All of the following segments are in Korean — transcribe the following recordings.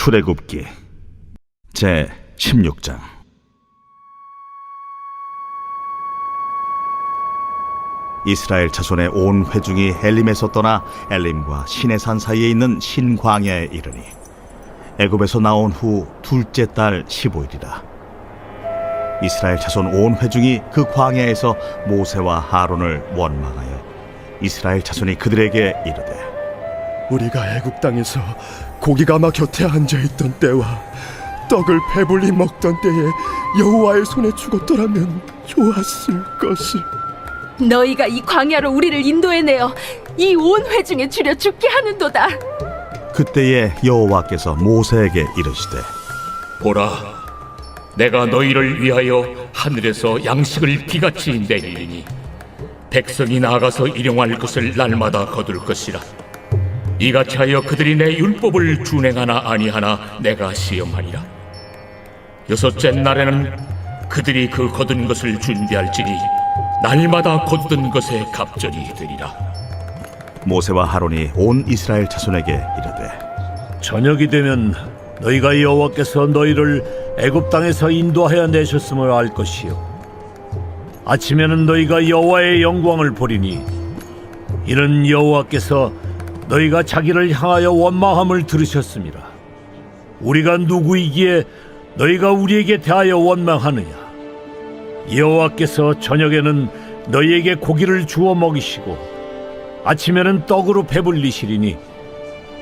출애굽기 제 16장. 이스라엘 자손의 온 회중이 엘림에서 떠나 엘림과 시내산 사이에 있는 신광야에 이르니 애굽에서 나온 후 둘째 달 15일이라. 이스라엘 자손 온 회중이 그 광야에서 모세와 하론을 원망하여 이스라엘 자손이 그들에게 이르되 우리가 애국 땅에서 고기가 막 곁에 앉아 있던 때와 떡을 배불리 먹던 때에 여호와의 손에 죽었더라면 좋았을 것을. 너희가 이 광야로 우리를 인도해내어 이 온 회중에 줄여 죽게 하는도다. 그때에 여호와께서 모세에게 이르시되 보라, 내가 너희를 위하여 하늘에서 양식을 비같이 내리니 백성이 나가서 일용할 것을 날마다 거둘 것이라. 이같이 하여 그들이 내 율법을 준행하나 아니하나 내가 시험하리라. 여섯째 날에는 그들이 그 거둔 것을 준비할지니 날마다 거둔 것에 갑절이 되리라. 모세와 하론이 온 이스라엘 자손에게 이르되 저녁이 되면 너희가 여호와께서 너희를 애굽 땅에서 인도하여 내셨음을 알 것이요 아침에는 너희가 여호와의 영광을 보리니 이는 여호와께서 너희가 자기를 향하여 원망함을 들으셨습니다 우리가 누구이기에 너희가 우리에게 대하여 원망하느냐 여호와께서 저녁에는 너희에게 고기를 주어 먹이시고 아침에는 떡으로 배불리시리니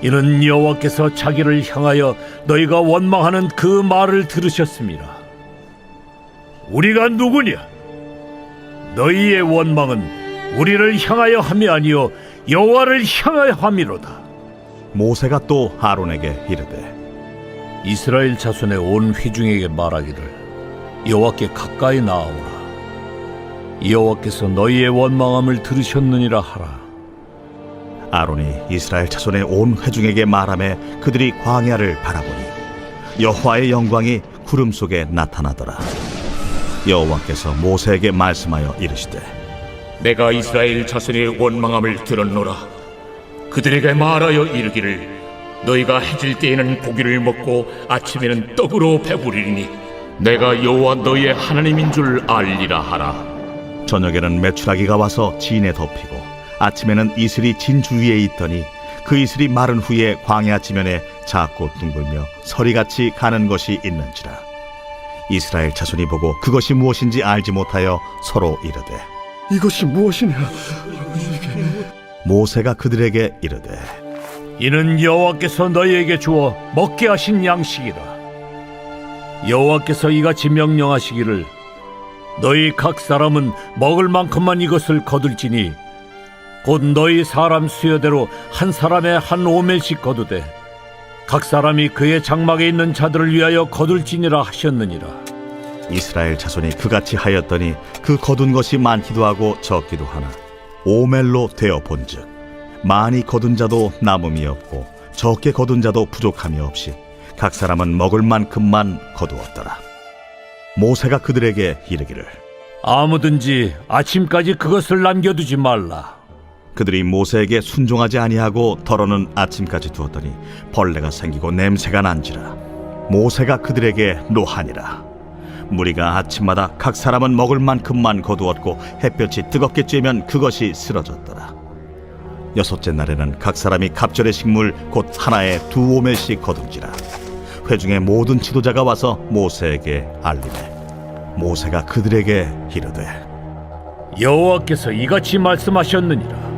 이는 여호와께서 자기를 향하여 너희가 원망하는 그 말을 들으셨습니다. 우리가 누구냐? 너희의 원망은 우리를 향하여 함이 아니요 여호와를 향하여 함이로다. 모세가 또 하론에게 이르되 이스라엘 자손의 온 회중에게 말하기를 여호와께 가까이 나아오라. 여호와께서 너희의 원망함을 들으셨느니라 하라. 아론이 이스라엘 자손의 온 회중에게 말하매 그들이 광야를 바라보니 여호와의 영광이 구름 속에 나타나더라 여호와께서 모세에게 말씀하여 이르시되 내가 이스라엘 자손의 원망함을 들었노라. 그들에게 말하여 이르기를 너희가 해질 때에는 고기를 먹고 아침에는 떡으로 배부리니 내가 여호와 너희의 하나님인 줄 알리라 하라. 저녁에는 메추라기가 와서 진에 덮이고 아침에는 이슬이 진 주위에 있더니 그 이슬이 마른 후에 광야 지면에 작고 둥글며 서리같이 가는 것이 있는지라 이스라엘 자손이 보고 그것이 무엇인지 알지 못하여 서로 이르되 이것이 무엇이냐? 모세가 그들에게 이르되 이는 여호와께서 너희에게 주어 먹게 하신 양식이라. 여호와께서 이같이 명령하시기를 너희 각 사람은 먹을 만큼만 이것을 거둘지니 곧 너희 사람 수여대로 한 사람에 한 오멜씩 거두되 각 사람이 그의 장막에 있는 자들을 위하여 거둘지니라 하셨느니라. 이스라엘 자손이 그같이 하였더니 그 거둔 것이 많기도 하고 적기도 하나. 오멜로 되어 본즉 많이 거둔 자도 남음이 없고 적게 거둔 자도 부족함이 없이 각 사람은 먹을 만큼만 거두었더라. 모세가 그들에게 이르기를 아무든지 아침까지 그것을 남겨두지 말라. 그들이 모세에게 순종하지 아니하고 덜어는 아침까지 두었더니 벌레가 생기고 냄새가 난지라. 모세가 그들에게 노하니라 무리가 아침마다 각 사람은 먹을 만큼만 거두었고 햇볕이 뜨겁게 쬐면 그것이 쓰러졌더라 여섯째 날에는 각 사람이 갑절의 식물 곧 하나에 두 오멜씩 거둔지라 회중의 모든 지도자가 와서 모세에게 알리매 모세가 그들에게 이르되 여호와께서 이같이 말씀하셨느니라.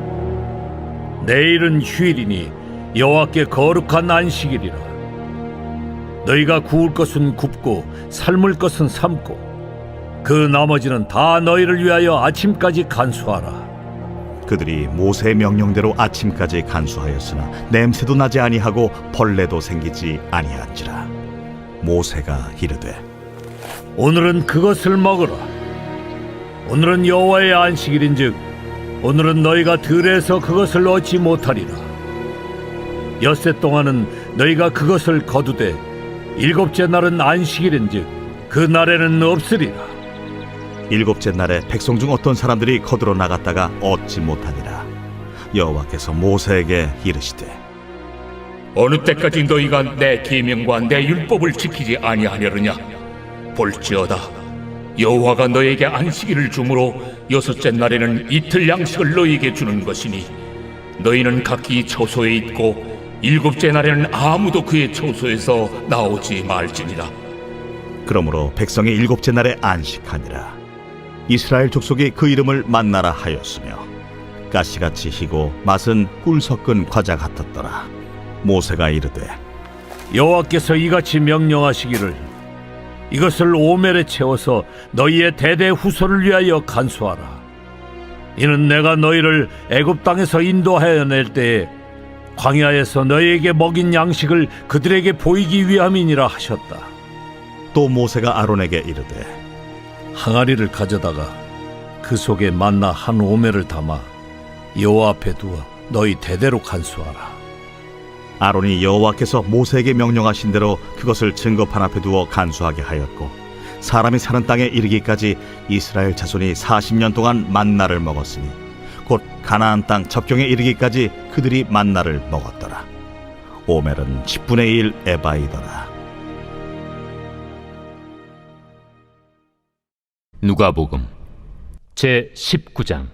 내일은 휴일이니 여호와께 거룩한 안식일이라. 너희가 구울 것은 굽고 삶을 것은 삶고 그 나머지는 다 너희를 위하여 아침까지 간수하라. 그들이 모세의 명령대로 아침까지 간수하였으나 냄새도 나지 아니하고 벌레도 생기지 아니한지라 모세가 이르되 오늘은 그것을 먹으라. 오늘은 여호와의 안식일인즉 오늘은 너희가 들에서 그것을 얻지 못하리라. 엿새 동안은 너희가 그것을 거두되 일곱째 날은 안식일인즉 그 날에는 없으리라. 일곱째 날에 백성 중 어떤 사람들이 거들어 나갔다가 얻지 못하니라. 여호와께서 모세에게 이르시되 어느 때까지 너희가 내 계명과 내 율법을 지키지 아니하려느냐? 볼지어다. 여호와가 너에게 안식일을 주므로 여섯째 날에는 이틀 양식을 너희에게 주는 것이니 너희는 각기 처소에 있고 일곱째 날에는 아무도 그의 처소에서 나오지 말지니라. 그러므로 백성이 일곱째 날에 안식하니라. 이스라엘 족속이 그 이름을 만나라 하였으며 가시같이 희고 맛은 꿀 섞은 과자 같았더라. 모세가 이르되 여호와께서 이같이 명령하시기를 이것을 오멜에 채워서 너희의 대대 후손을 위하여 간수하라. 이는 내가 너희를 애굽 땅에서 인도하여 낼 때에 광야에서 너희에게 먹인 양식을 그들에게 보이기 위함이니라 하셨다. 또 모세가 아론에게 이르되 항아리를 가져다가 그 속에 만나 한 오멜을 담아 여호와 앞에 두어 너희 대대로 간수하라. 아론이 여호와께서 모세에게 명령하신 대로 그것을 증거판 앞에 두어 간수하게 하였고 사람이 사는 땅에 이르기까지 이스라엘 자손이 40년 동안 만나를 먹었으니 곧 가나안 땅 접경에 이르기까지 그들이 만나를 먹었더라. 오멜은 10분의 1 에바이더라. 누가복음 제 19장.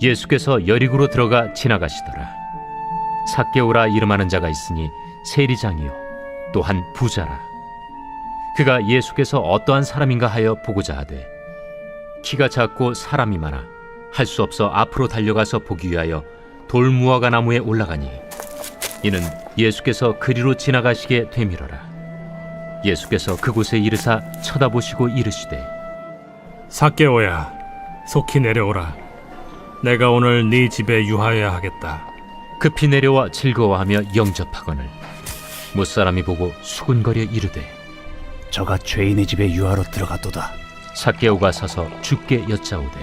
예수께서 여리고로 들어가 지나가시더라. 삭개오라 이름하는 자가 있으니 세리장이요 또한 부자라. 그가 예수께서 어떠한 사람인가 하여 보고자 하되 키가 작고 사람이 많아 할 수 없어 앞으로 달려가서 보기 위하여 돌무화과 나무에 올라가니 이는 예수께서 그리로 지나가시게 되밀어라 예수께서 그곳에 이르사 쳐다보시고 이르시되 사개오야, 속히 내려오라. 내가 오늘 네 집에 유하여야 하겠다. 급히 내려와 즐거워하며 영접하거늘 무사람이 보고 수군거려 이르되 저가 죄인의 집에 유하러 들어갔도다. 삭개오가 서서 주께 여짜오되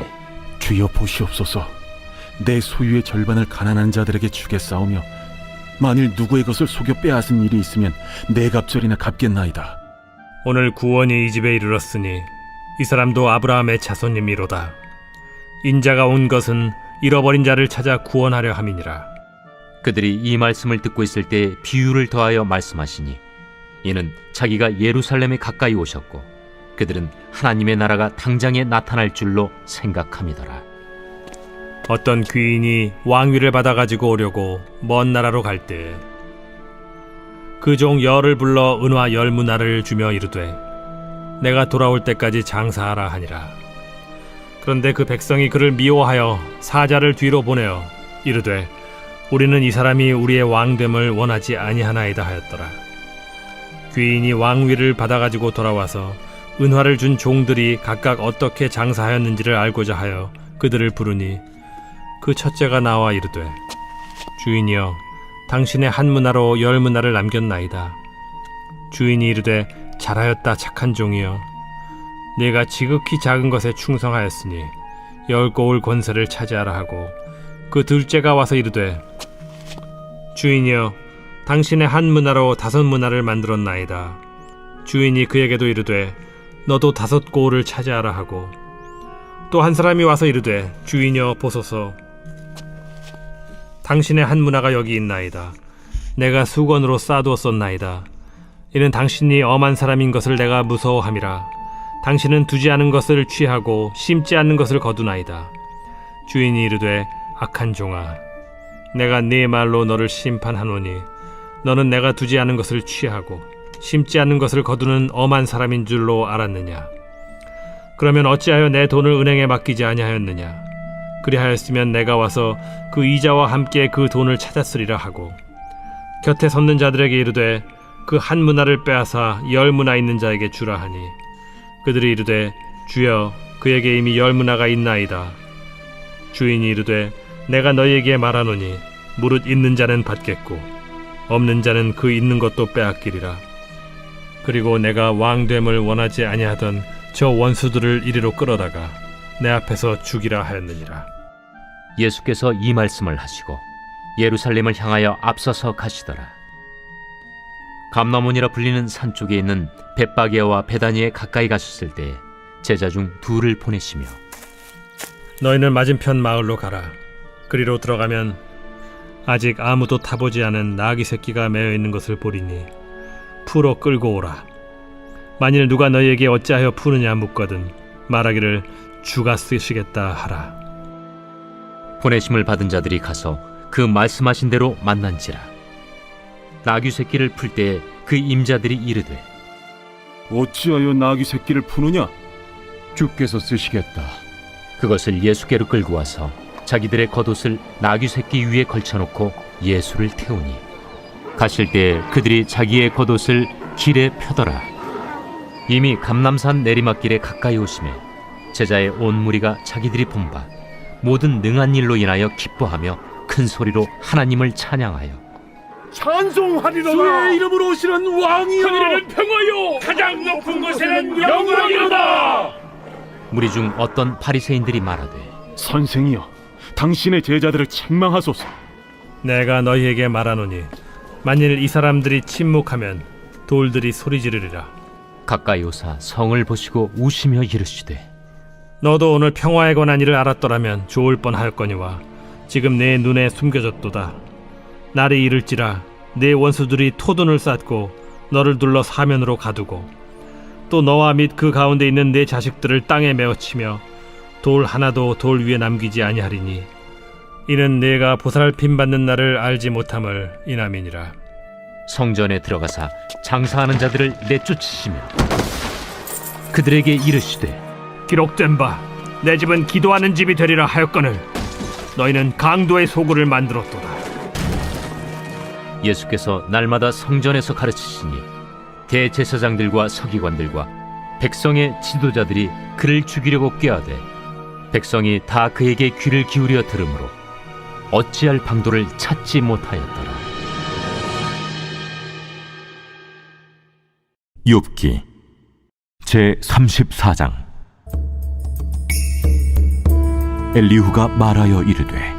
주여 보시옵소서 내 소유의 절반을 가난한 자들에게 주겠사오며 만일 누구의 것을 속여 빼앗은 일이 있으면 네 갑절이나 갚겠나이다 오늘 구원이 이 집에 이르렀으니 이 사람도 아브라함의 자손님이로다. 인자가 온 것은 잃어버린 자를 찾아 구원하려 함이니라. 그들이 이 말씀을 듣고 있을 때 비유를 더하여 말씀하시니 이는 자기가 예루살렘에 가까이 오셨고 그들은 하나님의 나라가 당장에 나타날 줄로 생각함이더라. 어떤 귀인이 왕위를 받아 가지고 오려고 먼 나라로 갈 때 그 종 열을 불러 은화 열 문화를 주며 이르되 내가 돌아올 때까지 장사하라 하니라. 그런데 그 백성이 그를 미워하여 사자를 뒤로 보내어 이르되 우리는 이 사람이 우리의 왕됨을 원하지 아니하나이다 하였더라. 귀인이 왕위를 받아 가지고 돌아와서 은화를 준 종들이 각각 어떻게 장사하였는지를 알고자 하여 그들을 부르니 그 첫째가 나와 이르되 주인이여 당신의 한 문화로 열 문화를 남겼나이다. 주인이 이르되 잘하였다 착한 종이여. 내가 지극히 작은 것에 충성하였으니 열 고을 권세를 차지하라 하고 그 둘째가 와서 이르되 주인이여 당신의 한 문화로 다섯 문화를 만들었나이다. 주인이 그에게도 이르되 너도 다섯 고을을 차지하라 하고 또 한 사람이 와서 이르되 주인여 보소서. 당신의 한 문화가 여기 있나이다. 내가 수건으로 쌓아두었었나이다. 이는 당신이 엄한 사람인 것을 내가 무서워함이라. 당신은 두지 않은 것을 취하고 심지 않는 것을 거두나이다. 주인이 이르되 악한 종아 내가 네 말로 너를 심판하노니 너는 내가 두지 않은 것을 취하고 심지 않는 것을 거두는 엄한 사람인 줄로 알았느냐? 그러면 어찌하여 내 돈을 은행에 맡기지 아니하였느냐? 그리하였으면 내가 와서 그 이자와 함께 그 돈을 찾았으리라 하고 곁에 섰는 자들에게 이르되 그 한 문화를 빼앗아 열 문화 있는 자에게 주라 하니 그들이 이르되 주여 그에게 이미 열 문화가 있나이다. 주인이 이르되 내가 너희에게 말하노니 무릇 있는 자는 받겠고 없는 자는 그 있는 것도 빼앗기리라 그리고 내가 왕됨을 원하지 아니하던 저 원수들을 이리로 끌어다가 내 앞에서 죽이라 하였느니라. 예수께서 이 말씀을 하시고 예루살렘을 향하여 앞서서 가시더라. 감나몬이라 불리는 산 쪽에 있는 벳바게와 베다니에 가까이 가셨을 때 제자 중 둘을 보내시며 너희는 맞은편 마을로 가라. 그리로 들어가면 아직 아무도 타보지 않은 나귀 새끼가 매어 있는 것을 보리니 풀어 끌고 오라. 만일 누가 너희에게 어찌하여 푸느냐 묻거든 말하기를 주가 쓰시겠다 하라. 보내심을 받은 자들이 가서 그 말씀하신 대로 만난지라 나귀 새끼를 풀 때에 그 임자들이 이르되 어찌하여 나귀 새끼를 푸느냐? 주께서 쓰시겠다. 그것을 예수께로 끌고 와서 자기들의 겉옷을 나귀 새끼 위에 걸쳐놓고 예수를 태우니 가실 때 그들이 자기의 겉옷을 길에 펴더라 이미 감남산 내리막길에 가까이 오심에 제자의 온 무리가 자기들이 본 바 모든 능한 일로 인하여 기뻐하며 큰 소리로 하나님을 찬양하여 찬송하리로다. 주의 이름으로 오시는 왕이여. 하늘에는 평화요. 가장 높은 곳에는 영광이로다. 무리 중 어떤 바리새인들이 말하되 선생이여, 당신의 제자들을 책망하소서. 내가 너희에게 말하노니 만일 이 사람들이 침묵하면 돌들이 소리 지르리라. 가까이 오사 성을 보시고 우시며 이르시되 너도 오늘 평화에 관한 일을 알았더라면 좋을 뻔하였거니와 지금 내 눈에 숨겨졌도다. 날이 이를지라 내 원수들이 토둔을 쌓고 너를 둘러 사면으로 가두고 또 너와 및 그 가운데 있는 내 자식들을 땅에 메어치며 돌 하나도 돌 위에 남기지 아니하리니 이는 내가 보살핌 받는 날을 알지 못함을 이남이니라. 성전에 들어가사 장사하는 자들을 내쫓으시며 그들에게 이르시되 기록된 바 내 집은 기도하는 집이 되리라 하였거늘 너희는 강도의 소굴을 만들었도다. 예수께서 날마다 성전에서 가르치시니 대제사장들과 서기관들과 백성의 지도자들이 그를 죽이려고 꾀하되 백성이 다 그에게 귀를 기울여 들으므로 어찌할 방도를 찾지 못하였더라. 욥기 제 34장 엘리후가 말하여 이르되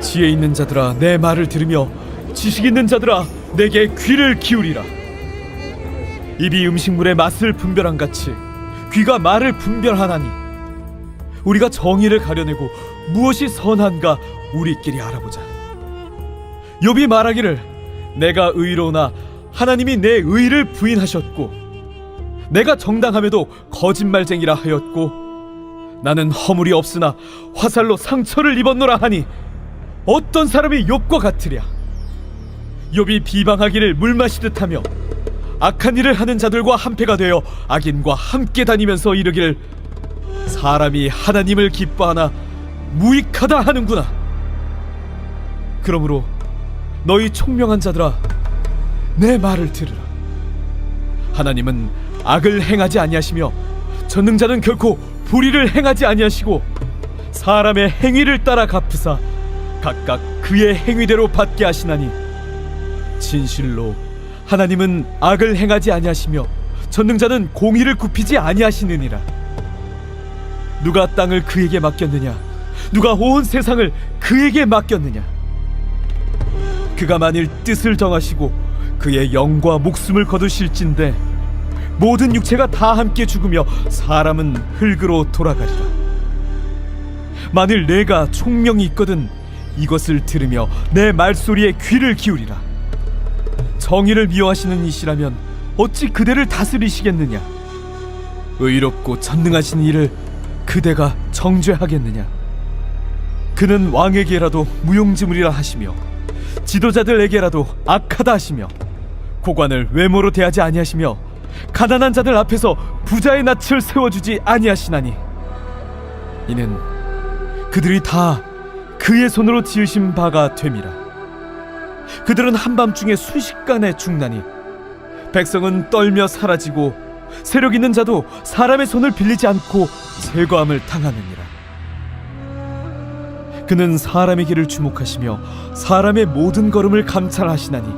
지혜 있는 자들아 내 말을 들으며 지식 있는 자들아 내게 귀를 기울이라 입이 음식물의 맛을 분별한 같이 귀가 말을 분별하나니 우리가 정의를 가려내고 무엇이 선한가 우리끼리 알아보자. 욥이 말하기를 내가 의로우나 하나님이 내 의를 부인하셨고 내가 정당함에도 거짓말쟁이라 하였고 나는 허물이 없으나 화살로 상처를 입었노라 하니 어떤 사람이 욥과 같으랴. 욥이 비방하기를 물 마시듯 하며 악한 일을 하는 자들과 한패가 되어 악인과 함께 다니면서 이르기를 사람이 하나님을 기뻐하나 무익하다 하는구나. 그러므로 너희 총명한 자들아 내 말을 들으라. 하나님은 악을 행하지 아니하시며 전능자는 결코 불의를 행하지 아니하시고 사람의 행위를 따라 갚으사 각각 그의 행위대로 받게 하시나니 진실로 하나님은 악을 행하지 아니하시며 전능자는 공의를 굽히지 아니하시느니라. 누가 땅을 그에게 맡겼느냐 누가 온 세상을 그에게 맡겼느냐? 그가 만일 뜻을 정하시고 그의 영과 목숨을 거두실진데 모든 육체가 다 함께 죽으며 사람은 흙으로 돌아가리라. 만일 내가 총명이 있거든 이것을 들으며 내 말소리에 귀를 기울이라. 정의를 미워하시는 이시라면 어찌 그대를 다스리시겠느냐? 의롭고 전능하신 이를 그대가 정죄하겠느냐 그는 왕에게라도 무용지물이라 하시며 지도자들에게라도 악하다 하시며 고관을 외모로 대하지 아니하시며 가난한 자들 앞에서 부자의 낯을 세워주지 아니하시나니 이는 그들이 다 그의 손으로 지으신 바가 됨이라. 그들은 한밤중에 순식간에 죽나니 백성은 떨며 사라지고 세력 있는 자도 사람의 손을 빌리지 않고 제거함을 당하느니라 그는 사람의 길을 주목하시며 사람의 모든 걸음을 감찰하시나니.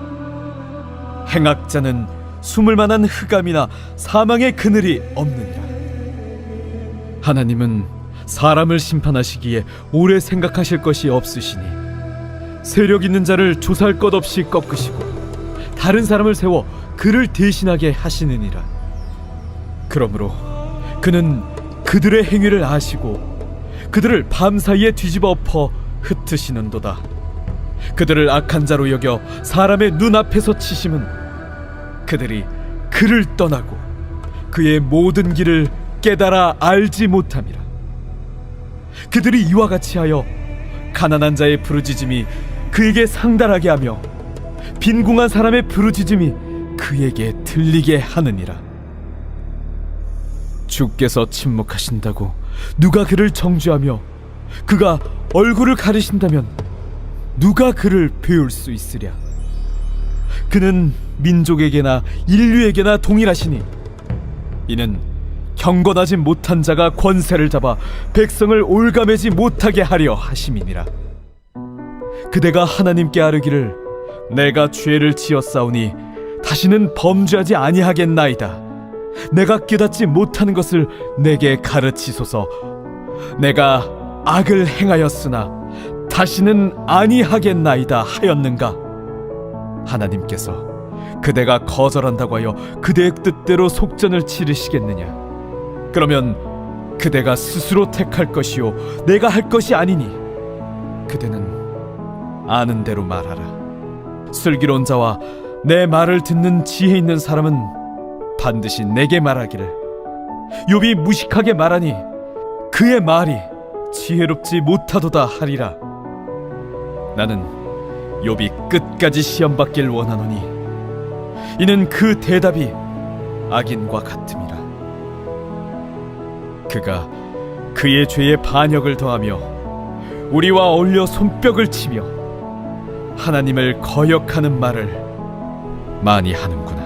행악자는 숨을 만한 흑암이나 사망의 그늘이 없느니라. 하나님은 사람을 심판하시기에 오래 생각하실 것이 없으시니 세력 있는 자를 조살 것 없이 꺾으시고 다른 사람을 세워 그를 대신하게 하시느니라. 그러므로 그는 그들의 행위를 아시고 그들을 밤사이에 뒤집어 엎어 흩으시는도다. 그들을 악한 자로 여겨 사람의 눈앞에서 치심은 그들이 그를 떠나고 그의 모든 길을 깨달아 알지 못함이라. 그들이 이와 같이 하여 가난한 자의 부르짖음이 그에게 상달하게 하며 빈궁한 사람의 부르짖음이 그에게 들리게 하느니라. 주께서 침묵하신다고 누가 그를 정죄하며 그가 얼굴을 가리신다면 누가 그를 배울 수 있으랴? 그는 민족에게나 인류에게나 동일하시니 이는 경건하지 못한 자가 권세를 잡아 백성을 올가매지 못하게 하려 하심이니라. 그대가 하나님께 아뢰기를 내가 죄를 지었사오니 다시는 범죄하지 아니하겠나이다 내가 깨닫지 못하는 것을 내게 가르치소서. 내가 악을 행하였으나 다시는 아니하겠나이다 하였는가? 하나님께서 그대가 거절한다고 하여 그대의 뜻대로 속전을 치르시겠느냐? 그러면 그대가 스스로 택할 것이요 내가 할 것이 아니니? 그대는 아는 대로 말하라. 슬기로운 자와 내 말을 듣는 지혜 있는 사람은 반드시 내게 말하기를. 욥이 무식하게 말하니 그의 말이 지혜롭지 못하도다 하리라. 나는 욥이 끝까지 시험 받길 원하노니 이는 그 대답이 악인과 같음이라. 그가 그의 죄에 반역을 더하며 우리와 어울려 손뼉을 치며 하나님을 거역하는 말을 많이 하는구나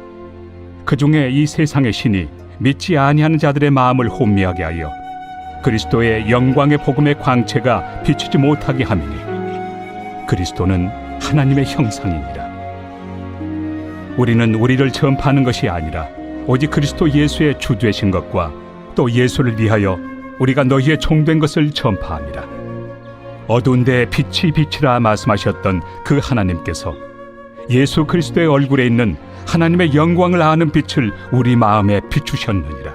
그 중에 이 세상의 신이 믿지 아니하는 자들의 마음을 혼미하게 하여 그리스도의 영광의 복음의 광채가 비치지 못하게 함이니 그리스도는 하나님의 형상이니라 우리는 우리를 전파하는 것이 아니라 오직 그리스도 예수의 주 되신 것과 또 예수를 위하여 우리가 너희의 종된 것을 전파함이라 어두운 데 빛이 빛이라 말씀하셨던 그 하나님께서 예수 그리스도의 얼굴에 있는 하나님의 영광을 아는 빛을 우리 마음에 비추셨느니라.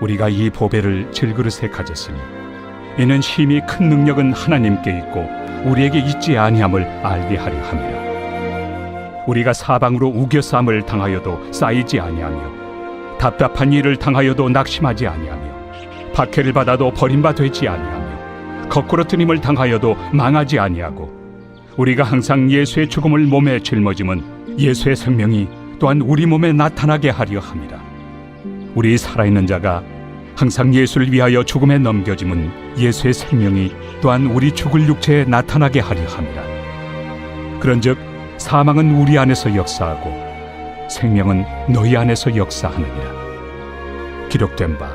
우리가 이 보배를 질그릇에 가졌으니 이는 힘이 큰 능력은 하나님께 있고 우리에게 있지 아니함을 알게 하려 함이라. 우리가 사방으로 우겨쌈을 당하여도 쌓이지 아니하며 답답한 일을 당하여도 낙심하지 아니하며 박해를 받아도 버림바 되지 아니하며 거꾸로 뜨림을 당하여도 망하지 아니하고 우리가 항상 예수의 죽음을 몸에 짊어짐은 예수의 생명이 또한 우리 몸에 나타나게 하려 함이라. 우리 살아있는 자가 항상 예수를 위하여 죽음에 넘겨짐은 예수의 생명이 또한 우리 죽을 육체에 나타나게 하려 함이라. 그런즉 사망은 우리 안에서 역사하고 생명은 너희 안에서 역사하느니라. 기록된 바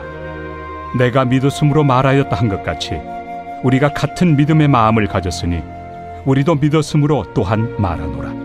내가 믿었음으로 말하였다 한 것 같이 우리가 같은 믿음의 마음을 가졌으니 우리도 믿었으므로 또한 말하노라.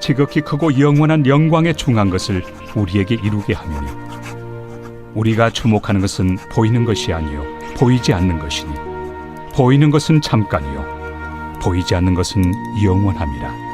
지극히 크고 영원한 영광에 중한 것을 우리에게 이루게 하느니 우리가 주목하는 것은 보이는 것이 아니요 보이지 않는 것이니 보이는 것은 잠깐이요 보이지 않는 것은 영원함이라